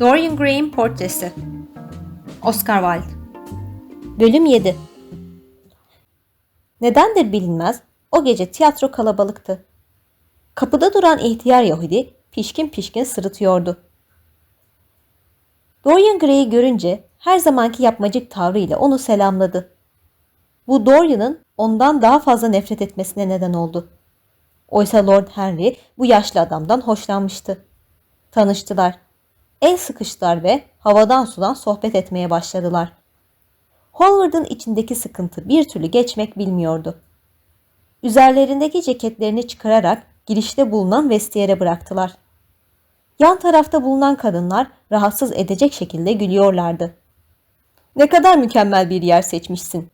Dorian Gray'in portresi Oscar Wilde Bölüm 7 Nedendir bilinmez o gece tiyatro kalabalıktı. Kapıda duran ihtiyar Yahudi pişkin pişkin sırıtıyordu. Dorian Gray'i görünce her zamanki yapmacık tavrıyla onu selamladı. Bu Dorian'ın ondan daha fazla nefret etmesine neden oldu. Oysa Lord Henry bu yaşlı adamdan hoşlanmıştı. Tanıştılar. El sıkıştılar ve havadan sudan sohbet etmeye başladılar. Hallward'ın içindeki sıkıntı bir türlü geçmek bilmiyordu. Üzerlerindeki ceketlerini çıkararak girişte bulunan vestiyere bıraktılar. Yan tarafta bulunan kadınlar rahatsız edecek şekilde gülüyorlardı. Ne kadar mükemmel bir yer seçmişsin,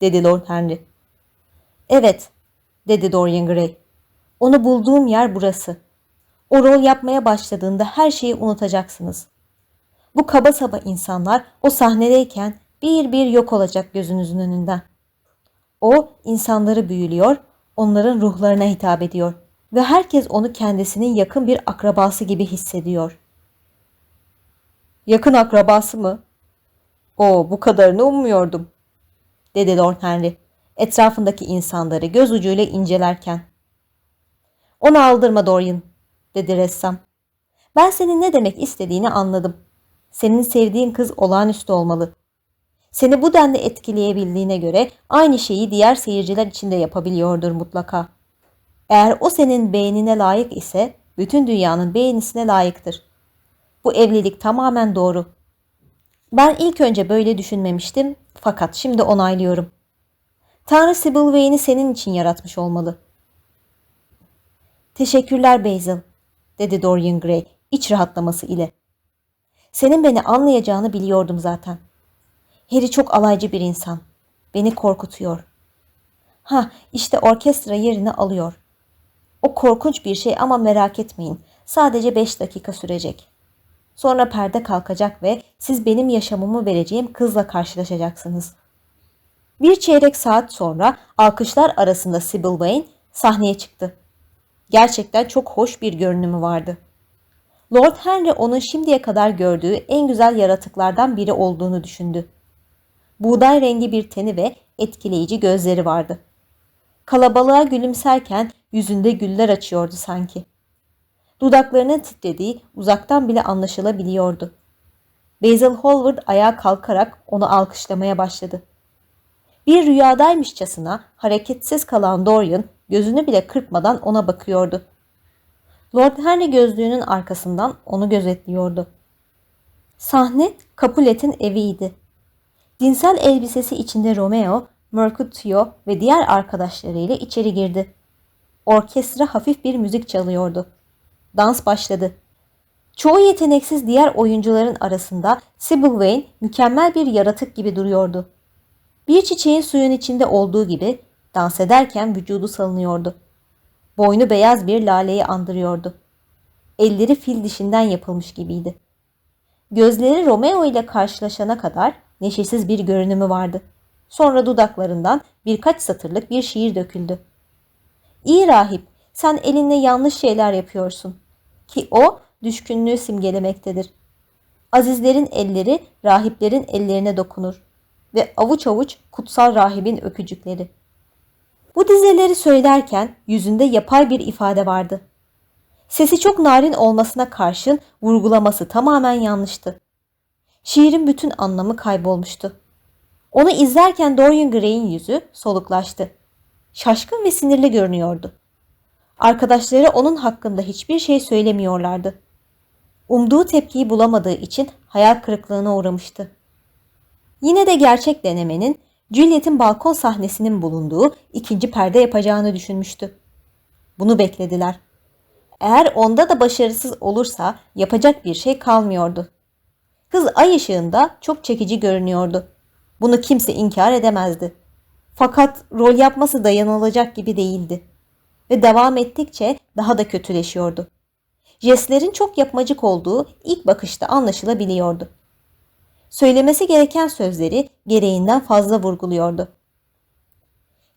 dedi Lord Henry. Evet, dedi Dorian Gray. Onu bulduğum yer burası. O rol yapmaya başladığında her şeyi unutacaksınız. Bu kaba saba insanlar o sahnedeyken bir bir yok olacak gözünüzün önünden. O insanları büyülüyor, onların ruhlarına hitap ediyor ve herkes onu kendisinin yakın bir akrabası gibi hissediyor. Yakın akrabası mı? O bu kadarını ummuyordum, dedi Lord Henry etrafındaki insanları göz ucuyla incelerken. Onu aldırma Dorian, dedi ressam. Ben senin ne demek istediğini anladım. Senin sevdiğin kız olağanüstü olmalı. Seni bu denli etkileyebildiğine göre aynı şeyi diğer seyirciler için de yapabiliyordur mutlaka. Eğer o senin beğenine layık ise bütün dünyanın beğenisine layıktır. Bu evlilik tamamen doğru. Ben ilk önce böyle düşünmemiştim fakat şimdi onaylıyorum. Tanrı Sibyl Vane'i senin için yaratmış olmalı. Teşekkürler Basil, dedi Dorian Gray iç rahatlaması ile. Senin beni anlayacağını biliyordum zaten. Harry çok alaycı bir insan. Beni korkutuyor. Ha, işte orkestra yerini alıyor. O korkunç bir şey ama merak etmeyin. Sadece beş dakika sürecek. Sonra perde kalkacak ve siz benim yaşamımı vereceğim kızla karşılaşacaksınız. Bir çeyrek saat sonra alkışlar arasında Sybil Vane sahneye çıktı. Gerçekten çok hoş bir görünümü vardı. Lord Henry onun şimdiye kadar gördüğü en güzel yaratıklardan biri olduğunu düşündü. Buğday rengi bir teni ve etkileyici gözleri vardı. Kalabalığa gülümserken yüzünde güller açıyordu sanki. Dudaklarının titrediği uzaktan bile anlaşılabiliyordu. Basil Hallward ayağa kalkarak onu alkışlamaya başladı. Bir rüyadaymışçasına hareketsiz kalan Dorian gözünü bile kırpmadan ona bakıyordu. Lord Henry gözlüğünün arkasından onu gözetliyordu. Sahne Capulet'in eviydi. Dinsel elbisesi içinde Romeo, Mercutio ve diğer arkadaşlarıyla içeri girdi. Orkestra hafif bir müzik çalıyordu. Dans başladı. Çoğu yeteneksiz diğer oyuncuların arasında Sybil Vane mükemmel bir yaratık gibi duruyordu. Bir çiçeğin suyun içinde olduğu gibi dans ederken vücudu salınıyordu. Boynu beyaz bir laleyi andırıyordu. Elleri fil dişinden yapılmış gibiydi. Gözleri Romeo ile karşılaşana kadar neşesiz bir görünümü vardı. Sonra dudaklarından birkaç satırlık bir şiir döküldü. İyi rahip, sen elinle yanlış şeyler yapıyorsun. Ki o düşkünlüğü simgelemektedir. Azizlerin elleri rahiplerin ellerine dokunur ve avuç avuç kutsal rahibin öpücükleri. Bu dizeleri söylerken yüzünde yapay bir ifade vardı. Sesi çok narin olmasına karşın vurgulaması tamamen yanlıştı. Şiirin bütün anlamı kaybolmuştu. Onu izlerken Dorian Gray'in yüzü soluklaştı. Şaşkın ve sinirli görünüyordu. Arkadaşları onun hakkında hiçbir şey söylemiyorlardı. Umduğu tepkiyi bulamadığı için hayal kırıklığına uğramıştı. Yine de gerçek denemenin Juliet'in balkon sahnesinin bulunduğu ikinci perde yapacağını düşünmüştü. Bunu beklediler. Eğer onda da başarısız olursa yapacak bir şey kalmıyordu. Kız ay ışığında çok çekici görünüyordu. Bunu kimse inkar edemezdi. Fakat rol yapması dayanılacak gibi değildi. Ve devam ettikçe daha da kötüleşiyordu. Jestlerin çok yapmacık olduğu ilk bakışta anlaşılabiliyordu söylemesi gereken sözleri gereğinden fazla vurguluyordu.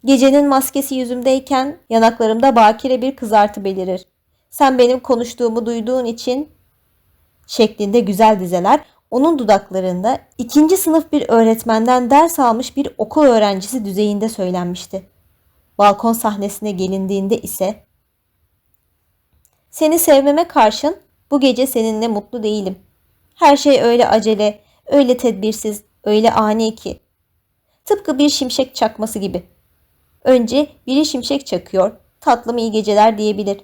Gecenin maskesi yüzümdeyken yanaklarımda bakire bir kızartı belirir. Sen benim konuştuğumu duyduğun için şeklinde güzel dizeler onun dudaklarında ikinci sınıf bir öğretmenden ders almış bir okul öğrencisi düzeyinde söylenmişti. Balkon sahnesine gelindiğinde ise seni sevmeme karşın bu gece seninle mutlu değilim. Her şey öyle acele, öyle tedbirsiz, öyle ani ki. Tıpkı bir şimşek çakması gibi. Önce biri şimşek çakıyor, tatlım iyi geceler diyebilir.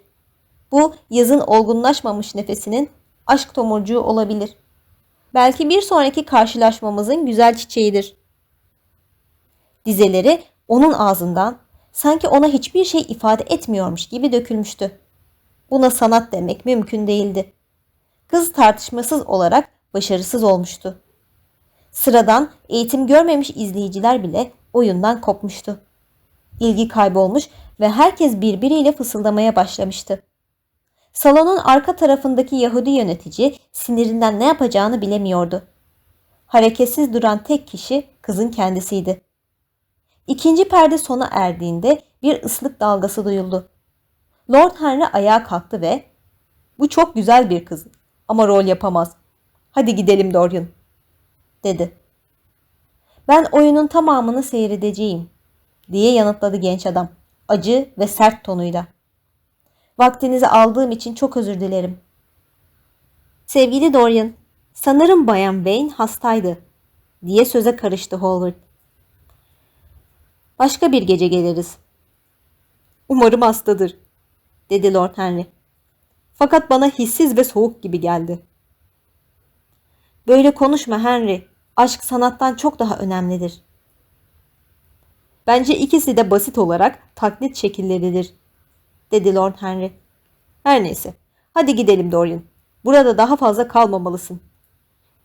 Bu yazın olgunlaşmamış nefesinin aşk tomurcuğu olabilir. Belki bir sonraki karşılaşmamızın güzel çiçeğidir. Dizeleri onun ağzından sanki ona hiçbir şey ifade etmiyormuş gibi dökülmüştü. Buna sanat demek mümkün değildi. Kız tartışmasız olarak başarısız olmuştu. Sıradan eğitim görmemiş izleyiciler bile oyundan kopmuştu. İlgi kaybolmuş ve herkes birbiriyle fısıldamaya başlamıştı. Salonun arka tarafındaki Yahudi yönetici sinirinden ne yapacağını bilemiyordu. Hareketsiz duran tek kişi kızın kendisiydi. İkinci perde sona erdiğinde bir ıslık dalgası duyuldu. Lord Henry ayağa kalktı ve ''Bu çok güzel bir kız ama rol yapamaz. Hadi gidelim Dorian.'' Dedi. ''Ben oyunun tamamını seyredeceğim.'' diye yanıtladı genç adam acı ve sert tonuyla. Vaktinizi aldığım için çok özür dilerim. Sevgili Dorian, sanırım Bayan Wayne hastaydı diye söze karıştı Howard. Başka bir gece geliriz. Umarım hastadır, dedi Lord Henry. Fakat bana hissiz ve soğuk gibi geldi. Böyle konuşma Henry. Aşk sanattan çok daha önemlidir. Bence ikisi de basit olarak taklit şekilleridir, dedi Lord Henry. Her neyse. Hadi gidelim Dorian. Burada daha fazla kalmamalısın.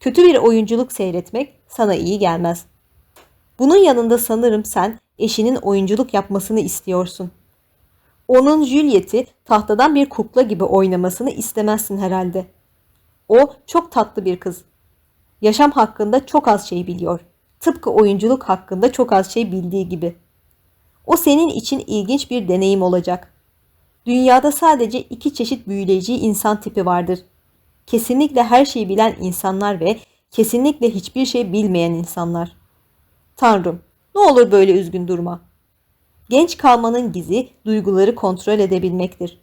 Kötü bir oyunculuk seyretmek sana iyi gelmez. Bunun yanında sanırım sen eşinin oyunculuk yapmasını istiyorsun. Onun Juliet'i tahtadan bir kukla gibi oynamasını istemezsin herhalde. O çok tatlı bir kız. Yaşam hakkında çok az şey biliyor. Tıpkı oyunculuk hakkında çok az şey bildiği gibi. O senin için ilginç bir deneyim olacak. Dünyada sadece iki çeşit büyüleyici insan tipi vardır. Kesinlikle her şeyi bilen insanlar ve kesinlikle hiçbir şey bilmeyen insanlar. Tanrım, ne olur böyle üzgün durma. Genç kalmanın gizi duyguları kontrol edebilmektir.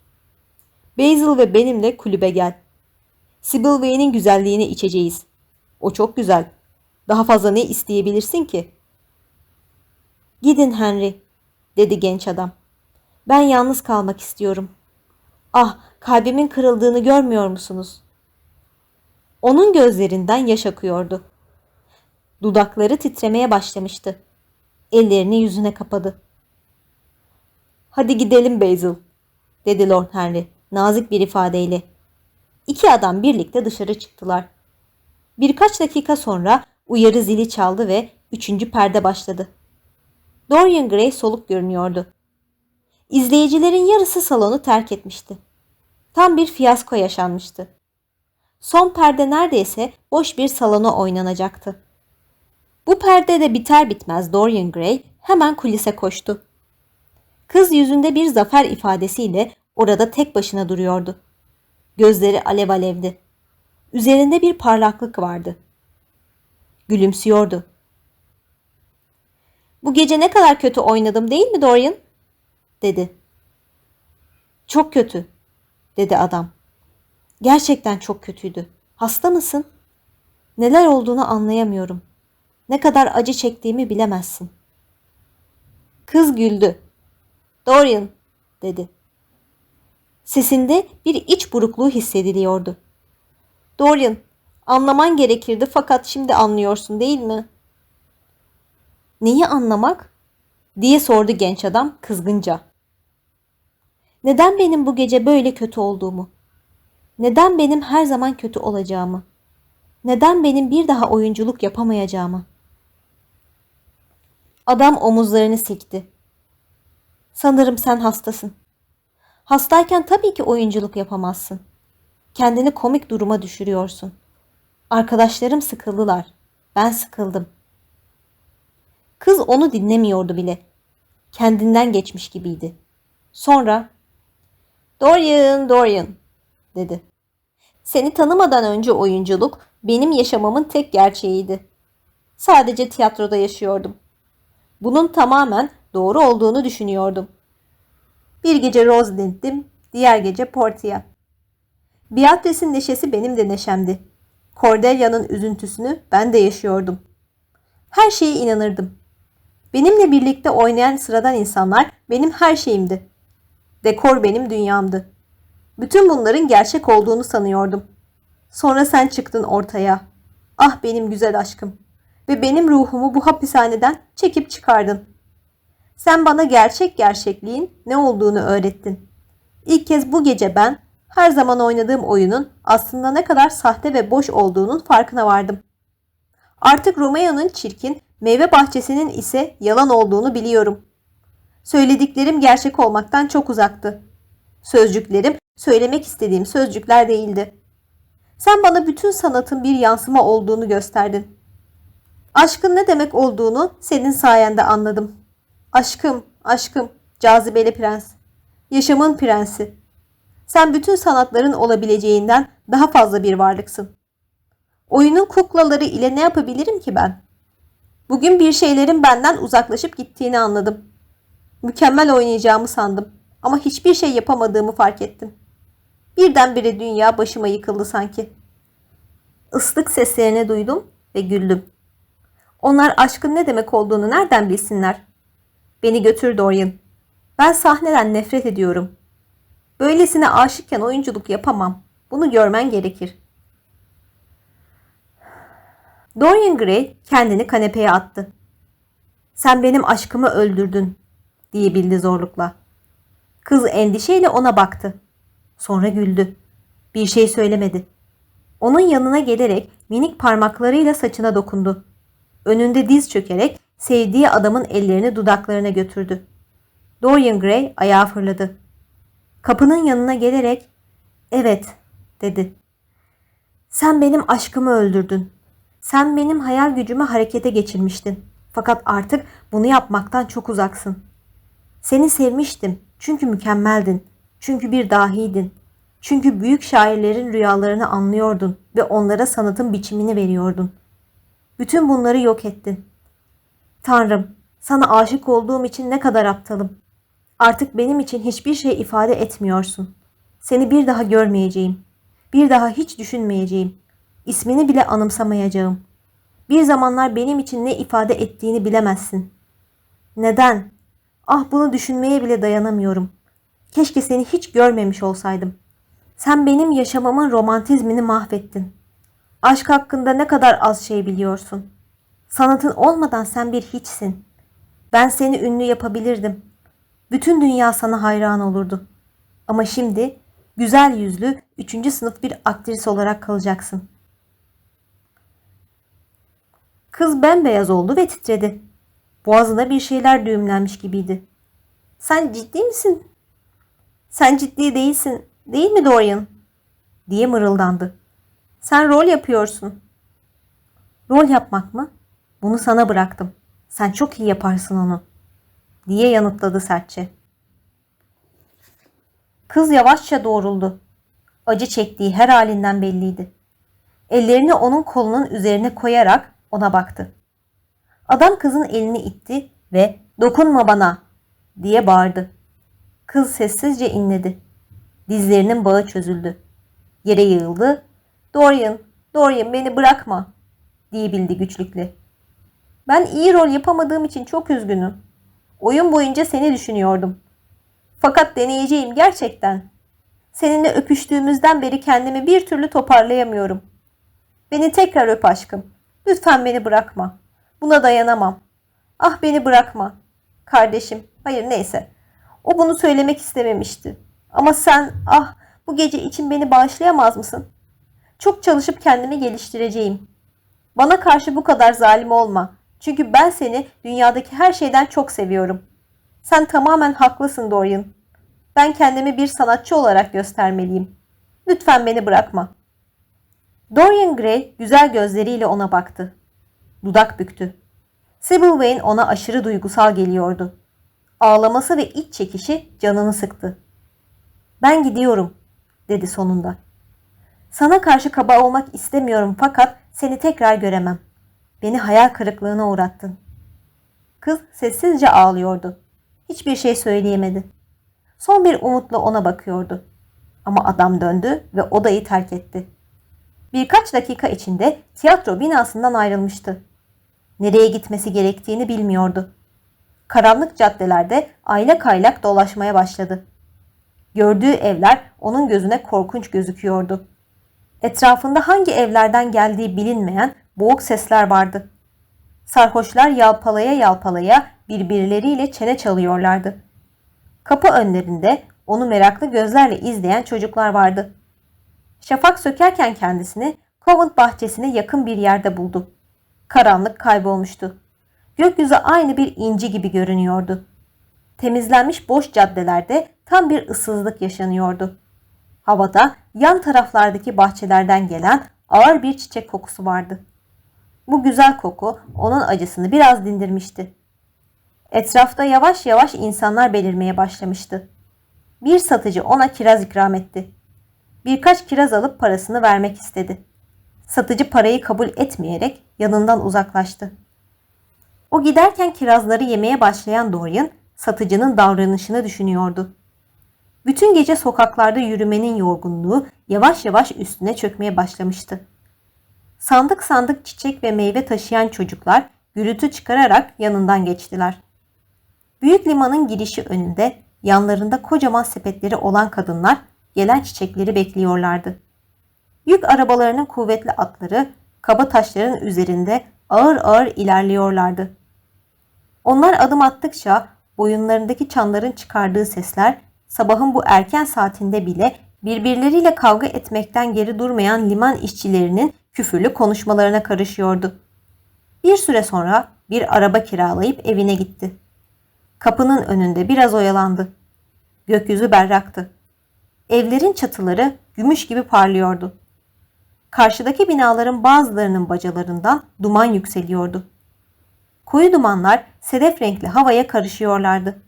Basil ve benimle kulübe gel. Sibyl Vayne'in güzelliğini içeceğiz. O çok güzel. Daha fazla ne isteyebilirsin ki? Gidin Henry, dedi genç adam. Ben yalnız kalmak istiyorum. Ah, kalbimin kırıldığını görmüyor musunuz? Onun gözlerinden yaş akıyordu. Dudakları titremeye başlamıştı. Ellerini yüzüne kapadı. Hadi gidelim Basil, dedi Lord Henry nazik bir ifadeyle. İki adam birlikte dışarı çıktılar. Birkaç dakika sonra uyarı zili çaldı ve üçüncü perde başladı. Dorian Gray soluk görünüyordu. İzleyicilerin yarısı salonu terk etmişti. Tam bir fiyasko yaşanmıştı. Son perde neredeyse boş bir salona oynanacaktı. Bu perde de biter bitmez Dorian Gray hemen kulise koştu. Kız yüzünde bir zafer ifadesiyle orada tek başına duruyordu. Gözleri alev alevdi. Üzerinde bir parlaklık vardı. Gülümsüyordu. Bu gece ne kadar kötü oynadım değil mi Dorian? dedi. Çok kötü, dedi adam. Gerçekten çok kötüydü. Hasta mısın? Neler olduğunu anlayamıyorum. Ne kadar acı çektiğimi bilemezsin. Kız güldü. Dorian, dedi. Sesinde bir iç burukluğu hissediliyordu. Dorian, anlaman gerekirdi fakat şimdi anlıyorsun değil mi? Neyi anlamak? diye sordu genç adam kızgınca. Neden benim bu gece böyle kötü olduğumu? Neden benim her zaman kötü olacağımı? Neden benim bir daha oyunculuk yapamayacağımı? Adam omuzlarını sikti. Sanırım sen hastasın. Hastayken tabii ki oyunculuk yapamazsın. Kendini komik duruma düşürüyorsun. Arkadaşlarım sıkıldılar. Ben sıkıldım. Kız onu dinlemiyordu bile. Kendinden geçmiş gibiydi. Sonra Dorian, Dorian dedi. Seni tanımadan önce oyunculuk benim yaşamamın tek gerçeğiydi. Sadece tiyatroda yaşıyordum. Bunun tamamen doğru olduğunu düşünüyordum. Bir gece Rosalind'dim, diğer gece Portia. Beatrice'in neşesi benim de neşemdi. Cordelia'nın üzüntüsünü ben de yaşıyordum. Her şeye inanırdım. Benimle birlikte oynayan sıradan insanlar benim her şeyimdi. Dekor benim dünyamdı. Bütün bunların gerçek olduğunu sanıyordum. Sonra sen çıktın ortaya. Ah benim güzel aşkım. Ve benim ruhumu bu hapishaneden çekip çıkardın. Sen bana gerçek gerçekliğin ne olduğunu öğrettin. İlk kez bu gece ben her zaman oynadığım oyunun aslında ne kadar sahte ve boş olduğunun farkına vardım. Artık Romeo'nun çirkin, meyve bahçesinin ise yalan olduğunu biliyorum. Söylediklerim gerçek olmaktan çok uzaktı. Sözcüklerim söylemek istediğim sözcükler değildi. Sen bana bütün sanatın bir yansıma olduğunu gösterdin. Aşkın ne demek olduğunu senin sayende anladım. Aşkım, aşkım, cazibeli prens. Yaşamın prensi. Sen bütün sanatların olabileceğinden daha fazla bir varlıksın. Oyunun kuklaları ile ne yapabilirim ki ben? Bugün bir şeylerin benden uzaklaşıp gittiğini anladım. Mükemmel oynayacağımı sandım ama hiçbir şey yapamadığımı fark ettim. Birdenbire dünya başıma yıkıldı sanki. Islık seslerini duydum ve güldüm. Onlar aşkın ne demek olduğunu nereden bilsinler? Beni götür Dorian. Ben sahneden nefret ediyorum. Böylesine aşıkken oyunculuk yapamam. Bunu görmen gerekir. Dorian Gray kendini kanepeye attı. Sen benim aşkımı öldürdün diyebildi zorlukla. Kız endişeyle ona baktı. Sonra güldü. Bir şey söylemedi. Onun yanına gelerek minik parmaklarıyla saçına dokundu. Önünde diz çökerek sevdiği adamın ellerini dudaklarına götürdü. Dorian Gray ayağa fırladı. Kapının yanına gelerek "Evet." dedi. "Sen benim aşkımı öldürdün. Sen benim hayal gücümü harekete geçirmiştin. Fakat artık bunu yapmaktan çok uzaksın. Seni sevmiştim çünkü mükemmeldin. Çünkü bir dahiydin. Çünkü büyük şairlerin rüyalarını anlıyordun ve onlara sanatın biçimini veriyordun. Bütün bunları yok ettin. Tanrım, sana aşık olduğum için ne kadar aptalım. Artık benim için hiçbir şey ifade etmiyorsun. Seni bir daha görmeyeceğim. Bir daha hiç düşünmeyeceğim. İsmini bile anımsamayacağım. Bir zamanlar benim için ne ifade ettiğini bilemezsin. Neden? Ah bunu düşünmeye bile dayanamıyorum. Keşke seni hiç görmemiş olsaydım. Sen benim yaşamamın romantizmini mahvettin. Aşk hakkında ne kadar az şey biliyorsun. Sanatın olmadan sen bir hiçsin. Ben seni ünlü yapabilirdim. Bütün dünya sana hayran olurdu. Ama şimdi güzel yüzlü üçüncü sınıf bir aktris olarak kalacaksın. Kız bembeyaz oldu ve titredi. Boğazına bir şeyler düğümlenmiş gibiydi. Sen ciddi misin? Sen ciddi değilsin, değil mi Dorian? diye mırıldandı. Sen rol yapıyorsun. Rol yapmak mı? Bunu sana bıraktım. Sen çok iyi yaparsın onu. Diye yanıtladı sertçe. Kız yavaşça doğruldu. Acı çektiği her halinden belliydi. Ellerini onun kolunun üzerine koyarak ona baktı. Adam kızın elini itti ve dokunma bana diye bağırdı. Kız sessizce inledi. Dizlerinin bağı çözüldü. Yere yığıldı. Dorian, Dorian beni bırakma diyebildi güçlükle. Ben iyi rol yapamadığım için çok üzgünüm. Oyun boyunca seni düşünüyordum. Fakat deneyeceğim gerçekten. Seninle öpüştüğümüzden beri kendimi bir türlü toparlayamıyorum. Beni tekrar öp aşkım. Lütfen beni bırakma. Buna dayanamam. Ah beni bırakma. Kardeşim, hayır neyse. O bunu söylemek istememişti. Ama sen, ah bu gece için beni bağışlayamaz mısın? Çok çalışıp kendimi geliştireceğim. Bana karşı bu kadar zalim olma. Çünkü ben seni dünyadaki her şeyden çok seviyorum. Sen tamamen haklısın Dorian. Ben kendimi bir sanatçı olarak göstermeliyim. Lütfen beni bırakma. Dorian Gray güzel gözleriyle ona baktı. Dudak büktü. Sybil Vane ona aşırı duygusal geliyordu. Ağlaması ve iç çekişi canını sıktı. Ben gidiyorum, dedi sonunda. Sana karşı kaba olmak istemiyorum fakat seni tekrar göremem. Beni hayal kırıklığına uğrattın. Kız sessizce ağlıyordu. Hiçbir şey söyleyemedi. Son bir umutla ona bakıyordu. Ama adam döndü ve odayı terk etti. Birkaç dakika içinde tiyatro binasından ayrılmıştı. Nereye gitmesi gerektiğini bilmiyordu. Karanlık caddelerde aylak aylak dolaşmaya başladı. Gördüğü evler onun gözüne korkunç gözüküyordu. Etrafında hangi evlerden geldiği bilinmeyen boğuk sesler vardı. Sarhoşlar yalpalaya yalpalaya birbirleriyle çene çalıyorlardı. Kapı önlerinde onu meraklı gözlerle izleyen çocuklar vardı. Şafak sökerken kendisini Covent bahçesine yakın bir yerde buldu. Karanlık kaybolmuştu. Gökyüzü aynı bir inci gibi görünüyordu. Temizlenmiş boş caddelerde tam bir ıssızlık yaşanıyordu. Havada yan taraflardaki bahçelerden gelen ağır bir çiçek kokusu vardı. Bu güzel koku onun acısını biraz dindirmişti. Etrafta yavaş yavaş insanlar belirmeye başlamıştı. Bir satıcı ona kiraz ikram etti. Birkaç kiraz alıp parasını vermek istedi. Satıcı parayı kabul etmeyerek yanından uzaklaştı. O giderken kirazları yemeye başlayan Dorian satıcının davranışını düşünüyordu. Bütün gece sokaklarda yürümenin yorgunluğu yavaş yavaş üstüne çökmeye başlamıştı. Sandık sandık çiçek ve meyve taşıyan çocuklar gürültü çıkararak yanından geçtiler. Büyük limanın girişi önünde yanlarında kocaman sepetleri olan kadınlar gelen çiçekleri bekliyorlardı. Yük arabalarının kuvvetli atları kaba taşların üzerinde ağır ağır ilerliyorlardı. Onlar adım attıkça boyunlarındaki çanların çıkardığı sesler sabahın bu erken saatinde bile birbirleriyle kavga etmekten geri durmayan liman işçilerinin küfürlü konuşmalarına karışıyordu. Bir süre sonra bir araba kiralayıp evine gitti. Kapının önünde biraz oyalandı. Gökyüzü berraktı. Evlerin çatıları gümüş gibi parlıyordu. Karşıdaki binaların bazılarının bacalarından duman yükseliyordu. Koyu dumanlar sedef renkli havaya karışıyorlardı.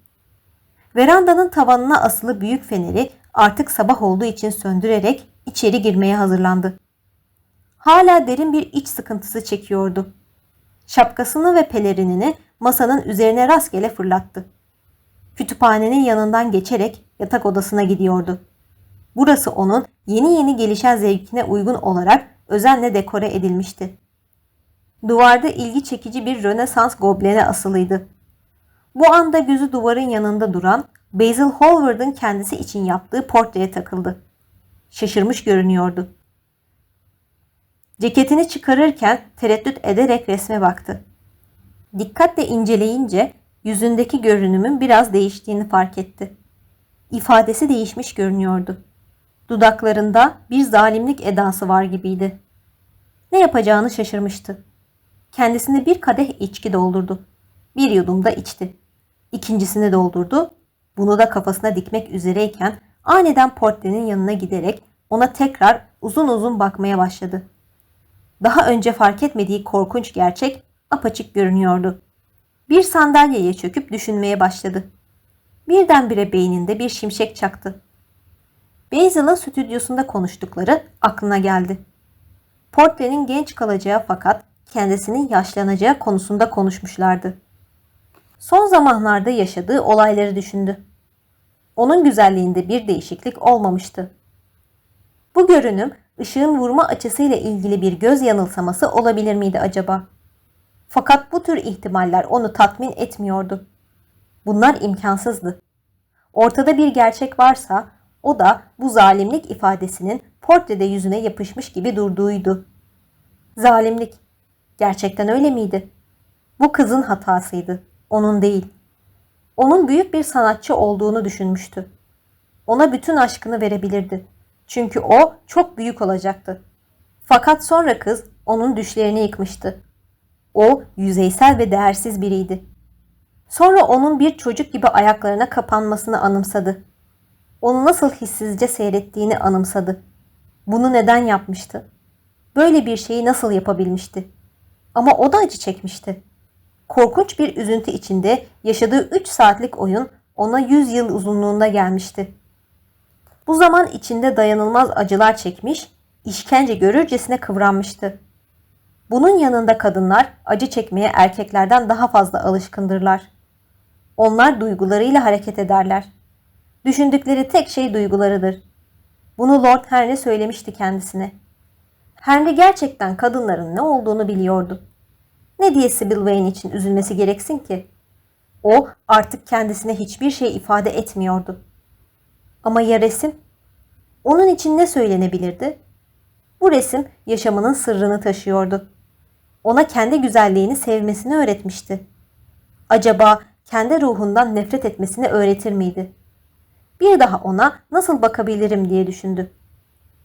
Verandanın tavanına asılı büyük feneri artık sabah olduğu için söndürerek içeri girmeye hazırlandı. Hala derin bir iç sıkıntısı çekiyordu. Şapkasını ve pelerinini masanın üzerine rastgele fırlattı. Kütüphanenin yanından geçerek yatak odasına gidiyordu. Burası onun yeni yeni gelişen zevkine uygun olarak özenle dekore edilmişti. Duvarda ilgi çekici bir Rönesans goblene asılıydı. Bu anda gözü duvarın yanında duran Basil Hallward'ın kendisi için yaptığı portreye takıldı. Şaşırmış görünüyordu. Ceketini çıkarırken tereddüt ederek resme baktı. Dikkatle inceleyince yüzündeki görünümün biraz değiştiğini fark etti. İfadesi değişmiş görünüyordu. Dudaklarında bir zalimlik edası var gibiydi. Ne yapacağını şaşırmıştı. Kendisine bir kadeh içki doldurdu. Bir yudum da içti. İkincisini doldurdu. Bunu da kafasına dikmek üzereyken aniden portrenin yanına giderek ona tekrar uzun uzun bakmaya başladı. Daha önce fark etmediği korkunç gerçek apaçık görünüyordu. Bir sandalyeye çöküp düşünmeye başladı. Birdenbire beyninde bir şimşek çaktı. Basil'ın stüdyosunda konuştukları aklına geldi. Portrenin genç kalacağı fakat kendisinin yaşlanacağı konusunda konuşmuşlardı. Son zamanlarda yaşadığı olayları düşündü. Onun güzelliğinde bir değişiklik olmamıştı. Bu görünüm ışığın vurma açısıyla ilgili bir göz yanılsaması olabilir miydi acaba? Fakat bu tür ihtimaller onu tatmin etmiyordu. Bunlar imkansızdı. Ortada bir gerçek varsa o da bu zalimlik ifadesinin portrede yüzüne yapışmış gibi durduğuydu. Zalimlik. Gerçekten öyle miydi? Bu kızın hatasıydı. Onun değil. Onun büyük bir sanatçı olduğunu düşünmüştü. Ona bütün aşkını verebilirdi. Çünkü o çok büyük olacaktı. Fakat sonra kız onun düşlerini yıkmıştı. O yüzeysel ve değersiz biriydi. Sonra onun bir çocuk gibi ayaklarına kapanmasını anımsadı. Onu nasıl hissizce seyrettiğini anımsadı. Bunu neden yapmıştı? Böyle bir şeyi nasıl yapabilmişti? Ama o da acı çekmişti. Korkunç bir üzüntü içinde yaşadığı 3 saatlik oyun ona 100 yıl uzunluğunda gelmişti. Bu zaman içinde dayanılmaz acılar çekmiş, işkence görürcesine kıvranmıştı. Bunun yanında kadınlar acı çekmeye erkeklerden daha fazla alışkındırlar. Onlar duygularıyla hareket ederler. Düşündükleri tek şey duygularıdır. Bunu Lord Henry söylemişti kendisine. Henry gerçekten kadınların ne olduğunu biliyordu. Ne diye Sybil Vane için üzülmesi gereksin ki? O artık kendisine hiçbir şey ifade etmiyordu. Ama ya resim? Onun için ne söylenebilirdi? Bu resim yaşamının sırrını taşıyordu. Ona kendi güzelliğini sevmesini öğretmişti. Acaba kendi ruhundan nefret etmesini öğretir miydi? Bir daha ona nasıl bakabilirim diye düşündü.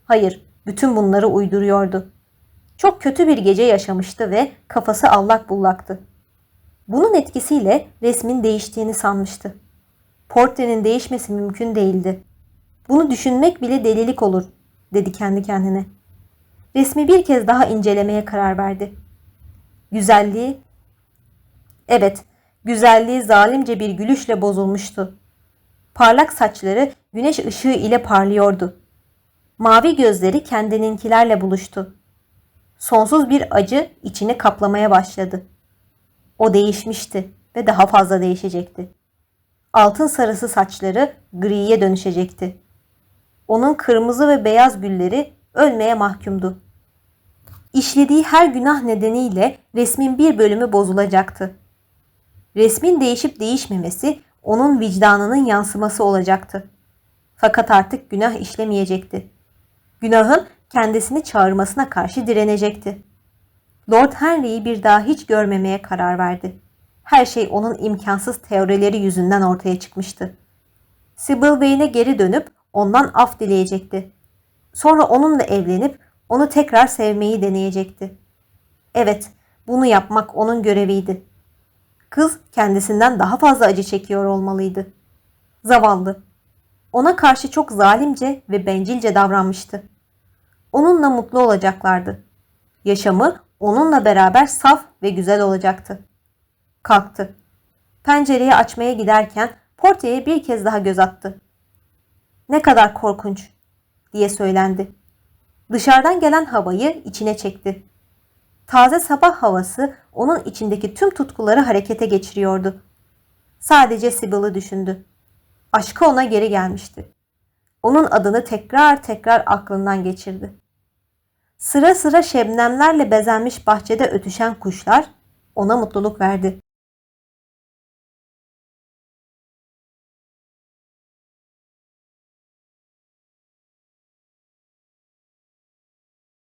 Hayır, bütün bunları uyduruyordu. Çok kötü bir gece yaşamıştı ve kafası allak bullaktı. Bunun etkisiyle resmin değiştiğini sanmıştı. Portrenin değişmesi mümkün değildi. Bunu düşünmek bile delilik olur, dedi kendi kendine. Resmi bir kez daha incelemeye karar verdi. Güzelliği, evet, güzelliği zalimce bir gülüşle bozulmuştu. Parlak saçları güneş ışığı ile parlıyordu. Mavi gözleri kendininkilerle buluştu. Sonsuz bir acı içini kaplamaya başladı. O değişmişti ve daha fazla değişecekti. Altın sarısı saçları griye dönüşecekti. Onun kırmızı ve beyaz gülleri ölmeye mahkumdu. İşlediği her günah nedeniyle resmin bir bölümü bozulacaktı. Resmin değişip değişmemesi onun vicdanının yansıması olacaktı. Fakat artık günah işlemeyecekti. Günahın kendisini çağırmasına karşı direnecekti. Lord Henry'i bir daha hiç görmemeye karar verdi. Her şey onun imkansız teorileri yüzünden ortaya çıkmıştı. Sybil Vane'e geri dönüp ondan af dileyecekti. Sonra onunla evlenip onu tekrar sevmeyi deneyecekti. Evet, bunu yapmak onun göreviydi. Kız kendisinden daha fazla acı çekiyor olmalıydı. Zavallı. Ona karşı çok zalimce ve bencilce davranmıştı. Onunla mutlu olacaklardı. Yaşamı onunla beraber saf ve güzel olacaktı. Kalktı. Pencereyi açmaya giderken portiyeye bir kez daha göz attı. Ne kadar korkunç diye söylendi. Dışarıdan gelen havayı içine çekti. Taze sabah havası onun içindeki tüm tutkuları harekete geçiriyordu. Sadece Sibyl'ı düşündü. Aşkı ona geri gelmişti. Onun adını tekrar tekrar aklından geçirdi. Sıra sıra şebnemlerle bezenmiş bahçede ötüşen kuşlar ona mutluluk verdi.